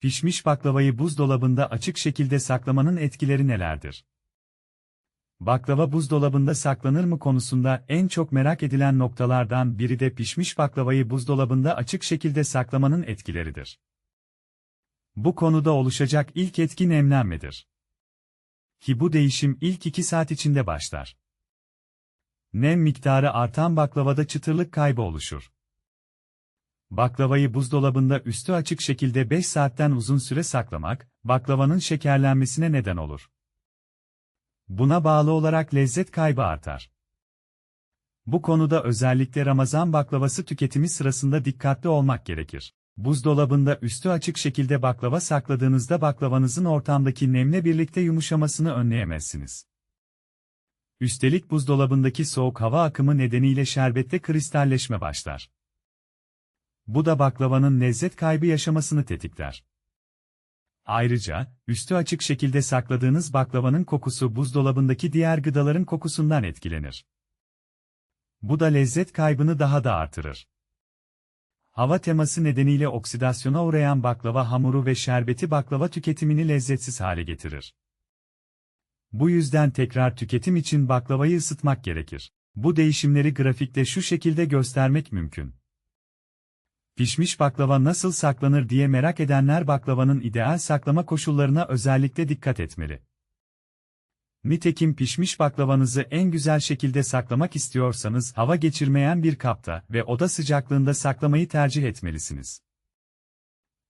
Pişmiş baklavayı buzdolabında açık şekilde saklamanın etkileri nelerdir? Baklava buzdolabında saklanır mı konusunda en çok merak edilen noktalardan biri de pişmiş baklavayı buzdolabında açık şekilde saklamanın etkileridir. Bu konuda oluşacak ilk etki nemlenmedir. Ki bu değişim ilk 2 saat içinde başlar. Nem miktarı artan baklavada çıtırlık kaybı oluşur. Baklavayı buzdolabında üstü açık şekilde 5 saatten uzun süre saklamak, baklavanın şekerlenmesine neden olur. Buna bağlı olarak lezzet kaybı artar. Bu konuda özellikle Ramazan baklavası tüketimi sırasında dikkatli olmak gerekir. Buzdolabında üstü açık şekilde baklava sakladığınızda baklavanızın ortamdaki nemle birlikte yumuşamasını önleyemezsiniz. Üstelik buzdolabındaki soğuk hava akımı nedeniyle şerbette kristalleşme başlar. Bu da baklavanın lezzet kaybı yaşamasını tetikler. Ayrıca, üstü açık şekilde sakladığınız baklavanın kokusu buzdolabındaki diğer gıdaların kokusundan etkilenir. Bu da lezzet kaybını daha da artırır. Hava teması nedeniyle oksidasyona uğrayan baklava hamuru ve şerbeti baklava tüketimini lezzetsiz hale getirir. Bu yüzden tekrar tüketim için baklavayı ısıtmak gerekir. Bu değişimleri grafikte şu şekilde göstermek mümkün. Pişmiş baklava nasıl saklanır diye merak edenler baklavanın ideal saklama koşullarına özellikle dikkat etmeli. Nitekim pişmiş baklavanızı en güzel şekilde saklamak istiyorsanız hava geçirmeyen bir kapta ve oda sıcaklığında saklamayı tercih etmelisiniz.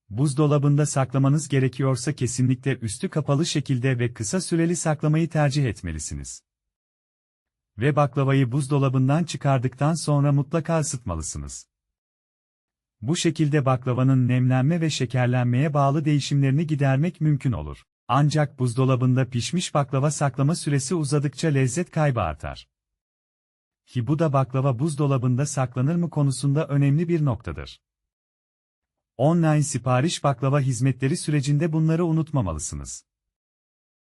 Buzdolabında saklamanız gerekiyorsa kesinlikle üstü kapalı şekilde ve kısa süreli saklamayı tercih etmelisiniz. Ve baklavayı buzdolabından çıkardıktan sonra mutlaka ısıtmalısınız. Bu şekilde baklavanın nemlenme ve şekerlenmeye bağlı değişimlerini gidermek mümkün olur. Ancak buzdolabında pişmiş baklava saklama süresi uzadıkça lezzet kaybı artar. Ki bu da baklava buzdolabında saklanır mı konusunda önemli bir noktadır. Online sipariş baklava hizmetleri sürecinde bunları unutmamalısınız.